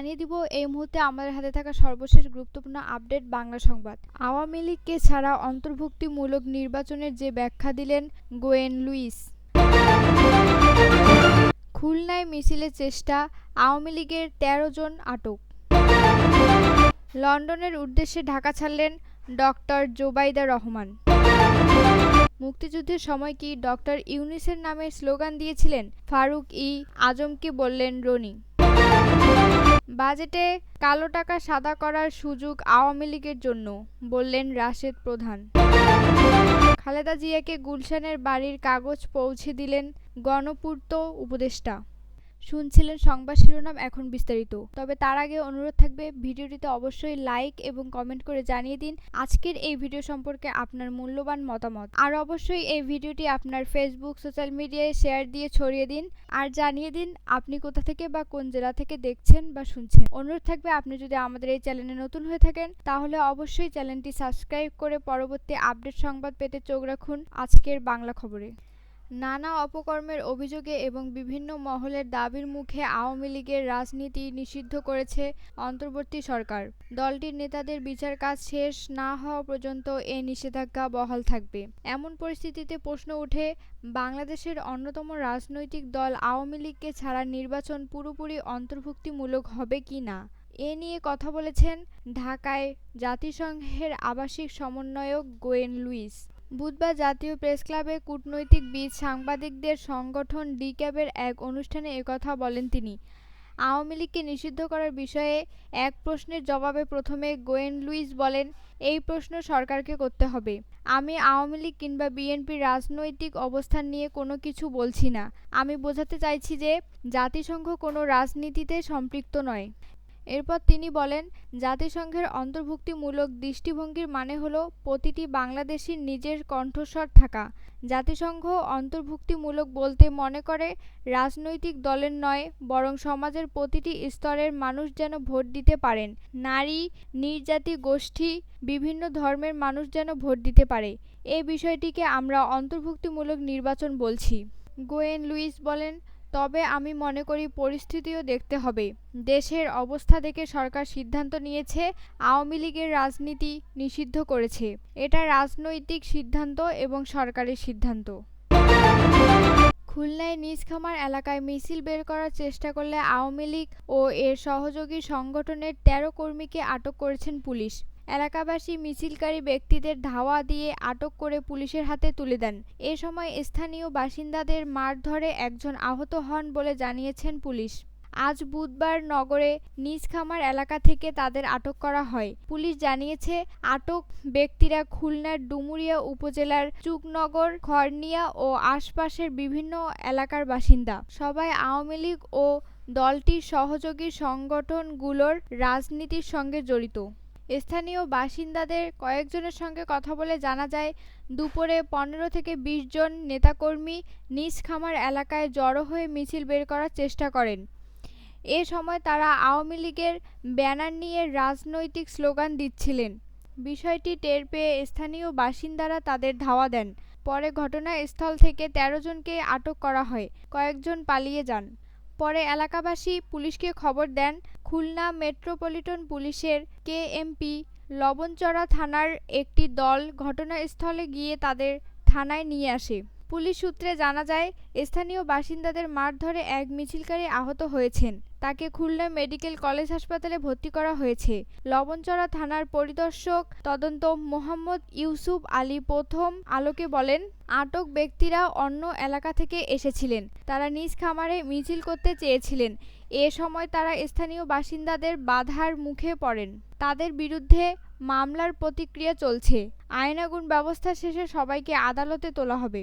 জানিয়ে দিব, এই মুহূর্তে আমাদের হাতে থাকা সর্বশেষ গুরুত্বপূর্ণ আপডেট বাংলা সংবাদ। আওয়ামী লীগকে ছাড়া অন্তর্ভুক্তিমূলক নির্বাচনের যে ব্যাখ্যা দিলেন গোয়েন লুইস। খুলনায় মিছিলের চেষ্টা, আওয়ামী লীগের ১৩ জন আটক। লন্ডনের উদ্দেশ্যে ঢাকা ছাড়লেন ডক্টর জোবাইদা রহমান। মুক্তিযুদ্ধের সময় কি ডক্টর ইউনিসের নামে স্লোগান দিয়েছিলেন? ফারুক ই আজমকে বললেন রনি। বাজেটে কালো টাকা সাদা করার সুযোগ আওয়ামী লীগের জন্য, বললেন রাশেদ প্রধান। খালেদা জিয়াকে গুলশানের বাড়ির কাগজ পৌঁছে দিলেন গণপূর্ত উপদেষ্টা। শুনছিলেন সংবাদ শিরোনাম এখন বিস্তারিত। তবে তার আগে অনুরোধ থাকবে, ভিডিওটিতে অবশ্যই লাইক এবং কমেন্ট করে জানিয়ে দিন আজকের এই ভিডিও সম্পর্কে আপনার মূল্যবান মতামত। আর অবশ্যই এই ভিডিওটি আপনার ফেসবুক সোশ্যাল মিডিয়ায় শেয়ার দিয়ে ছড়িয়ে দিন আর জানিয়ে দিন আপনি কোথা থেকে বা কোন জেলা থেকে দেখছেন বা শুনছেন। অনুরোধ থাকবে, আপনি যদি আমাদের এই চ্যানেলে নতুন হয়ে থাকেন, তাহলে অবশ্যই চ্যানেলটি সাবস্ক্রাইব করে পরবর্তী আপডেট সংবাদ পেতে চোখ রাখুন আজকের বাংলা খবরে। নানা অপকর্মের অভিযোগে এবং বিভিন্ন মহলের দাবির মুখে আওয়ামী লীগের রাজনীতি নিষিদ্ধ করেছে অন্তর্বর্তী সরকার। দলটির নেতাদের বিচার কাজ শেষ না হওয়া পর্যন্ত এ নিষেধাজ্ঞা বহাল থাকবে। এমন পরিস্থিতিতে প্রশ্ন ওঠে, বাংলাদেশের অন্যতম রাজনৈতিক দল আওয়ামী লীগকে ছাড়া নির্বাচন পুরোপুরি অন্তর্ভুক্তিমূলক হবে কি না? এ নিয়ে কথা বলেছেন ঢাকায় জাতিসংঘের আবাসিক সমন্বয়ক গোয়েন লুইস। বুধবার জাতীয় প্রেসক্লাবে কূটনৈতিকবিদ সাংবাদিকদের সংগঠন ডিক্যাবের এক অনুষ্ঠানে একথা বলেন তিনি। আওয়ামী লীগকে নিষিদ্ধ করার বিষয়ে এক প্রশ্নের জবাবে প্রথমে গোয়েন লুইস বলেন, এই প্রশ্ন সরকারকে করতে হবে। আমি আওয়ামী লীগ কিংবা বিএনপির রাজনৈতিক অবস্থান নিয়ে কোনো কিছু বলছি না। আমি বোঝাতে চাইছি যে জাতিসংঘ কোনো রাজনীতিতে সম্পৃক্ত নয়। এরপর তিনি বলেন, জাতিসংঘের অন্তর্ভুক্তিমূলক দৃষ্টিভঙ্গির মানে হলো প্রতিটি বাংলাদেশির নিজের কণ্ঠস্বর থাকা। জাতিসংঘ অন্তর্ভুক্তিমূলক বলতে মনে করে, রাজনৈতিক দলের নয়, বরং সমাজের প্রতিটি স্তরের মানুষ যেন ভোট দিতে পারেন। নারী, নির্যাতি গোষ্ঠী, বিভিন্ন ধর্মের মানুষ যেন ভোট দিতে পারে। এ বিষয়টিকে আমরা অন্তর্ভুক্তিমূলক নির্বাচন বলছি। গোয়েন লুইস বলেন তবে আমি মনে করি পরিস্থিতিও দেখতে হবে। দেশের অবস্থা দেখে সরকার সিদ্ধান্ত নিয়েছে, আওয়ামী লীগের রাজনীতি নিষিদ্ধ করেছে। এটা রাজনৈতিক সিদ্ধান্ত এবং সরকারের সিদ্ধান্ত। খুলনায় নিজখামার এলাকায় মিছিল বের করার চেষ্টা করলে আওয়ামী লীগ ও এর সহযোগী সংগঠনের ১৩ কর্মীকে আটক করেছেন পুলিশ। এলাকাবাসী মিছিলকারী ব্যক্তিদের ধাওয়া দিয়ে আটক করে পুলিশের হাতে তুলে দেন। এ সময় স্থানীয় বাসিন্দাদের মারধরে একজন আহত হন বলে জানিয়েছেন পুলিশ। আজ বুধবার নগরে নিজখামার এলাকা থেকে তাদের আটক করা হয়। পুলিশ জানিয়েছে, আটক ব্যক্তিরা খুলনার ডুমুরিয়া উপজেলার চুকনগর, খড়নিয়া ও আশপাশের বিভিন্ন এলাকার বাসিন্দা। সবাই আওয়ামী লীগ ও দলটির সহযোগী সংগঠনগুলোর রাজনীতির সঙ্গে জড়িত। স্থানীয় বাসিন্দাদের কয়েকজনের সঙ্গে কথা বলে জানা যায়, দুপুরে পনেরো থেকে বিশ জন নেতাকর্মী নিজ খামার এলাকায় জড়ো হয়ে মিছিল বের করার চেষ্টা করেন। এ সময় তারা আওয়ামী লীগের ব্যানার নিয়ে রাজনৈতিক স্লোগান দিচ্ছিলেন। বিষয়টি টের পেয়ে স্থানীয় বাসিন্দারা তাদের ধাওয়া দেন। পরে ঘটনাস্থল থেকে ১৩ জনকে আটক করা হয়, কয়েকজন পালিয়ে যান। পরে এলাকাবাসী পুলিশকে খবর দেন খুলনা মেট্রোপলিটন পুলিশের কেএমপি লবণচড়া থানার একটি দল ঘটনাস্থলে গিয়ে তাদের থানায় নিয়ে আসে। পুলিশ সূত্রে জানা যায়, স্থানীয় বাসিন্দাদের মারধরে এক মিছিলকারী আহত হয়েছেন। তাকে খুলনা মেডিকেল কলেজ হাসপাতালে ভর্তি করা হয়েছে। লবণচড়া থানার পরিদর্শক তদন্ত মোহাম্মদ ইউসুফ আলী প্রথম আলোকে বলেন, আটক ব্যক্তিরা অন্য এলাকা থেকে এসেছিলেন। তারা নিজ খামারে মিছিল করতে চেয়েছিলেন। এ সময় তারা স্থানীয় বাসিন্দাদের বাধার মুখে পড়েন। তাদের বিরুদ্ধে মামলার প্রতিক্রিয়া চলছে। আইনাগুন ব্যবস্থা শেষে সবাইকে আদালতে তোলা হবে।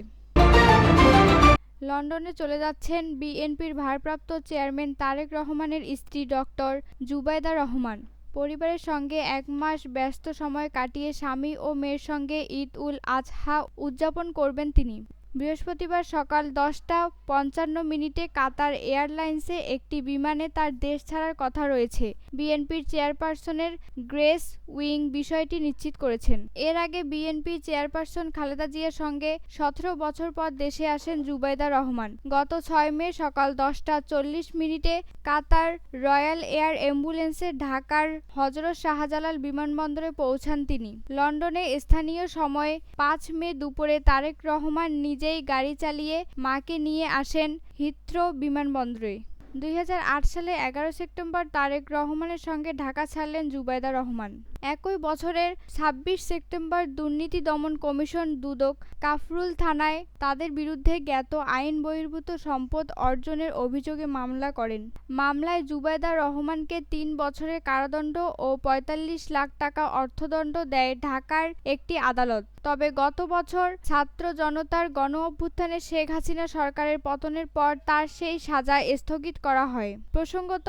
লন্ডনে চলে যাচ্ছেন বিএনপির ভারপ্রাপ্ত চেয়ারম্যান তারেক রহমানের স্ত্রী ডক্টর জুবাইদা রহমান। পরিবারের সঙ্গে এক মাস ব্যস্ত সময় কাটিয়ে স্বামী ও মেয়ের সঙ্গে ঈদ উল আজহা উদযাপন করবেন তিনি। বৃহস্পতিবার সকাল ১০টা পঞ্চান্ন মিনিটে কাতার এয়ারলাইন্সে একটি বিমানে তার দেশ ছাড়ার কথা রয়েছে। বিএনপির চেয়ারপারসনের গ্রেস উইং বিষয়টি নিশ্চিত করেছেন। এর আগে বিএনপির চেয়ারপারসন খালেদা জিয়ার সঙ্গে সতেরো বছর পর দেশে আসেন জুবাইদা রহমান। গত ছয় মে সকাল দশটা চল্লিশ মিনিটে কাতার রয়্যাল এয়ার অ্যাম্বুলেন্সে ঢাকার হজরত শাহজালাল বিমানবন্দরে পৌঁছান তিনি। লন্ডনে স্থানীয় সময় পাঁচ মে দুপুরে তারেক রহমান নিজেই গাড়ি চালিয়ে মাকে নিয়ে আসেন হিথ্রো বিমানবন্দরে। দুই হাজার আট সালে এগারো সেপ্টেম্বর তারেক রহমানের সঙ্গে ঢাকা ছাড়লেন জুবাইদা রহমান। একই বছরের ২৬ সেপ্টেম্বর দুর্নীতি দমন কমিশন দুদক কাফরুল থানায় তাদের বিরুদ্ধে জ্ঞাত আইন বহির্ভূত সম্পদ অর্জনের অভিযোগে মামলা করেন। মামলায় জুবাইদা রহমানকে তিন বছরের কারাদণ্ড ও ৪৫ লাখ টাকা অর্থদণ্ড দেয় ঢাকার একটি আদালত। তবে গত বছর ছাত্র জনতার গণ অভ্যুত্থানে শেখ হাসিনা সরকারের পতনের পর তার সেই সাজা স্থগিত করা হয়। প্রসঙ্গত,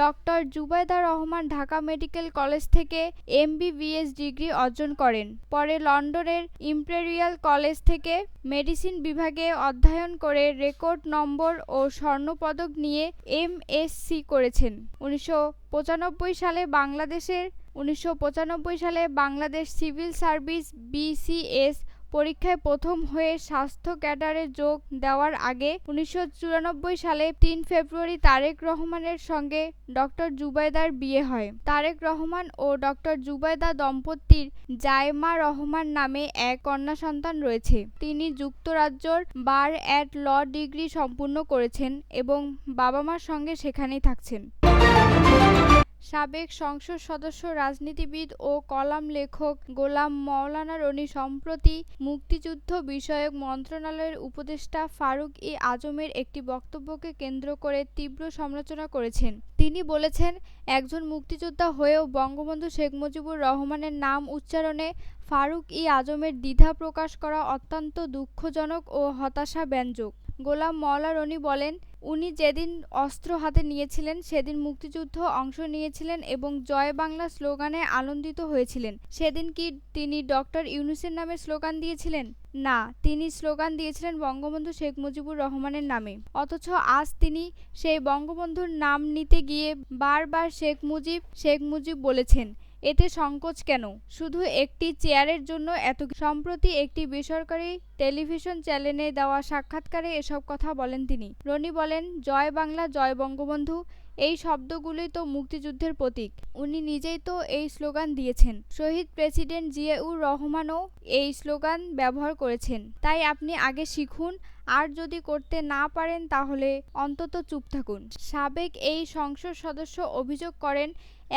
doctor Jubaida Rahman Dhaka medical college থেকে এমবিবিএস ডিগ্রি অর্জন করেন। পরে লন্ডনের ইম্পেরিয়াল কলেজ থেকে মেডিসিন বিভাগে অধ্যয়ন করে রেকর্ড নম্বর ও স্বর্ণপদক নিয়ে এমএসসি করেছেন। উনিশশো পঁচানব্বই সালে বাংলাদেশের উনিশশো পঁচানব্বই সালে বাংলাদেশ সিভিল সার্ভিস বিসিএস পরীক্ষায় প্রথম হয়ে স্বাস্থ্য ক্যাডারে যোগ দেওয়ার আগে উনিশশো চুরানব্বই সালে তিন ফেব্রুয়ারি তারেক রহমানের সঙ্গে ডক্টর জুবাইদার বিয়ে হয়। তারেক রহমান ও ডক্টর জুবাইদা দম্পতির জায়মা রহমান নামে এক কন্যা সন্তান রয়েছে। তিনি যুক্তরাজ্যর বার অ্যাট ল ডিগ্রি সম্পূর্ণ করেছেন এবং বাবা মার সঙ্গে সেখানেই থাকছেন। সাবেক সংসদ সদস্য, রাজনীতিবিদ ও কলাম লেখক গোলাম মওলানা রনি সম্প্রতি মুক্তিযুদ্ধ বিষয়ক মন্ত্রণালয়ের উপদেষ্টা ফারুক ই আজমের একটি বক্তব্যকে কেন্দ্র করে তীব্র সমালোচনা করেছেন। তিনি বলেছেন, একজন মুক্তিযোদ্ধা হয়েও বঙ্গবন্ধু শেখ মুজিবুর রহমানের নাম উচ্চারণে ফারুক ই আজমের দ্বিধা প্রকাশ করা অত্যন্ত দুঃখজনক ও হতাশাব্যঞ্জক। গোলাম মওলা রনি বলেন উনি যেদিন অস্ত্র হাতে নিয়েছিলেন, সেদিন মুক্তিযুদ্ধ অংশ নিয়েছিলেন এবং জয় বাংলা স্লোগানে আনন্দিত হয়েছিলেন। সেদিন কি তিনি ডক্টর ইউনুসের নামে স্লোগান দিয়েছিলেন? না, তিনি স্লোগান দিয়েছিলেন বঙ্গবন্ধু শেখ মুজিবুর রহমানের নামে। অথচ আজ তিনি সেই বঙ্গবন্ধুর নাম নিতে গিয়ে বারবার শেখ মুজিব শেখ মুজিব বলেছেন। এতে সংকোচ কেন? শুধু একটি চেয়ারের জন্য এত সম্প্রতি একটি বেসরকারি টেলিভিশন চ্যানেলে দেওয়া সাক্ষাৎকারে এসব কথা বলেন তিনি। রনি বলেন, জয় বাংলা, জয় বঙ্গবন্ধু। এই শব্দগুলোই তো মুক্তিযুদ্ধের প্রতীক। উনি নিজেই তো এই স্লোগান দিয়েছেন। শহীদ প্রেসিডেন্ট জিয়াউর রহমানও এই স্লোগান ব্যবহার করেছেন। তাই আপনি আগে শিখুন, আর যদি করতে না পারেন তাহলে অন্তত চুপ থাকুন। সাবেক এই সংসদ সদস্য অভিযোগ করেন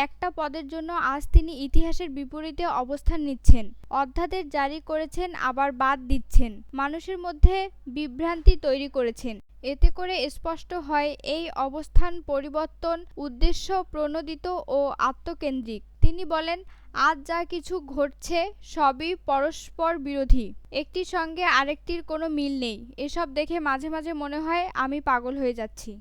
একটা পদের জন্য আজ তিনি ইতিহাসের বিপরীতে অবস্থান নিচ্ছেন। অধ্যাদেশ জারি করেছেন, আবার বাদ দিচ্ছেন। মানুষের মধ্যে বিভ্রান্তি তৈরি করেছেন। এতে করে স্পষ্ট হয়, এই অবস্থান পরিবর্তন, উদ্দেশ্য প্রণোদিত ও আত্মকেন্দ্রিক। তিনি বলেন, আজ যা কিছু ঘটছে, সবই পরস্পর বিরোধী। একটির সঙ্গে আরেকটির কোনো মিল নেই। এসব দেখে মাঝে মাঝে মনে হয়, আমি পাগল হয়ে যাচ্ছি।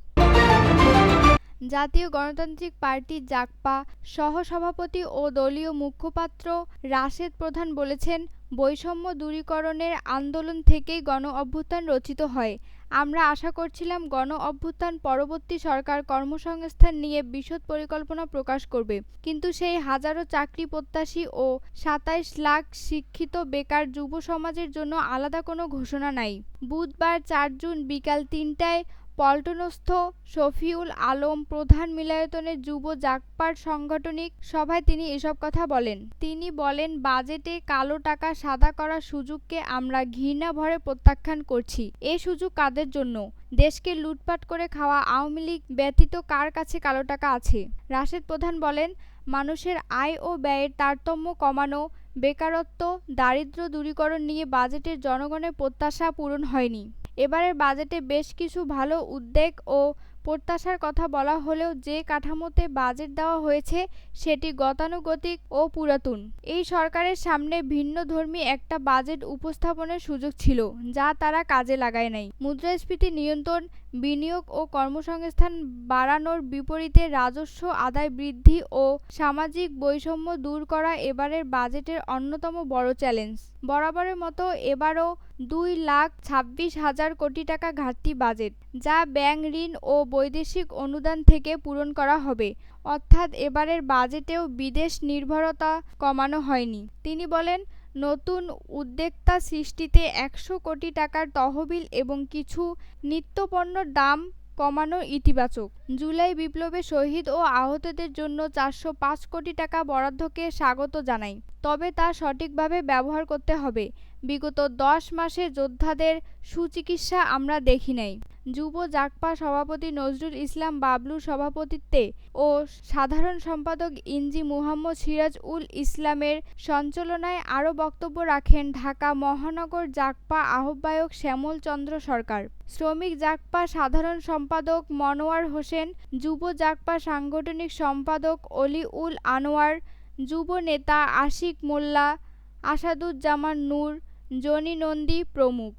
জাতীয় গণতান্ত্রিক পার্টি জাকপা সহসভাপতি ও দলীয় মুখপাত্র রাশেদ প্রধান বলেছেন, বৈষম্য দূরীকরণের আন্দোলন থেকেই গণ অভ্যুত্থান রচিত হয়। আমরা আশা করছিলাম গণ অভ্যুত্থান পরবর্তী সরকার কর্মসংস্থান নিয়ে বিশদ পরিকল্পনা প্রকাশ করবে। কিন্তু সেই হাজারো চাকরি প্রত্যাশী ও সাতাইশ লাখ শিক্ষিত বেকার যুব সমাজের জন্য আলাদা কোনো ঘোষণা নাই। বুধবার চার জুন বিকাল তিনটায় পল্টনস্থ শফিউল আলম প্রধান মিলায়তনের যুব জাগপার সাংগঠনিক সভায় তিনি এসব কথা বলেন। তিনি বলেন, বাজেটে কালো টাকা সাদা করার সুযোগকে আমরা ঘৃণা ভরে প্রত্যাখ্যান করছি। এ সুযোগ কাদের জন্য? দেশকে লুটপাট করে খাওয়া আওয়ামী লীগ ব্যতীত কার কাছে কালো টাকা আছে? রাশেদ প্রধান বলেন, মানুষের আয় ও ব্যয়ের তারতম্য কমানো বেকারত্ব, দারিদ্র দূরীকরণ নিয়ে বাজেটের জনগণের প্রত্যাশা পূরণ হয়নি। এবারের বাজেটে বেশ কিছু ভালো উদ্বেগ ও প্রত্যাশার কথা বলা হলেও যে কাঠামোতে বাজেট দেওয়া হয়েছে সেটি গতানুগতিক ও পুরাতন। এই সরকারের সামনে ভিন্নধর্মী একটা বাজেট উপস্থাপনের সুযোগ ছিল, যা তারা কাজে লাগায় নাই। মুদ্রাস্ফীতি নিয়ন্ত্রণ বিনিয়োগ ও কর্মসংস্থান বাড়ানোর বিপরীতে রাজস্ব আদায় বৃদ্ধি ও সামাজিক বৈষম্য দূর করা এবারের বাজেটের অন্যতম বড় চ্যালেঞ্জ। বরাবরের মতো এবারও দুই লাখ ছাব্বিশ হাজার কোটি টাকা ঘাটতি বাজেট, যা ব্যাংক ঋণ ও বৈদেশিক অনুদান থেকে পূরণ করা হবে। অর্থাৎ এবারের বাজেটেও বিদেশ নির্ভরতা কমানো হয়নি। তিনি বলেন নতুন উদ্যোক্তা সৃষ্টিতে একশো কোটি টাকার তহবিল এবং কিছু নিত্যপণ্যের দাম কমানো ইতিবাচক। জুলাই বিপ্লবে শহীদ ও আহতদের জন্য চারশো পাঁচ কোটি টাকা বরাদ্দকে স্বাগত জানাই। তবে তা সঠিকভাবে ব্যবহার করতে হবে। বিগত দশ মাসে যোদ্ধাদের সুচিকিৎসা আমরা দেখি নাই। যুব জাগপা সভাপতি নজরুল ইসলাম বাবলুর সভাপতিত্বে ও সাধারণ সম্পাদক ইঞ্জি মুহাম্মদ সিরাজ উল ইসলামের সঞ্চালনায় আরও বক্তব্য রাখেন ঢাকা মহানগর জাগপা আহ্বায়ক শ্যামল চন্দ্র সরকার। শ্রমিক জাগপা সাধারণ সম্পাদক মনোয়ার হোসেন, যুব জাগপা সাংগঠনিক সম্পাদক অলি উল আনোয়ার, যুব নেতা আশিক মোল্লা, আসাদুজ্জামান নূর, জনি নন্দী প্রমুখ।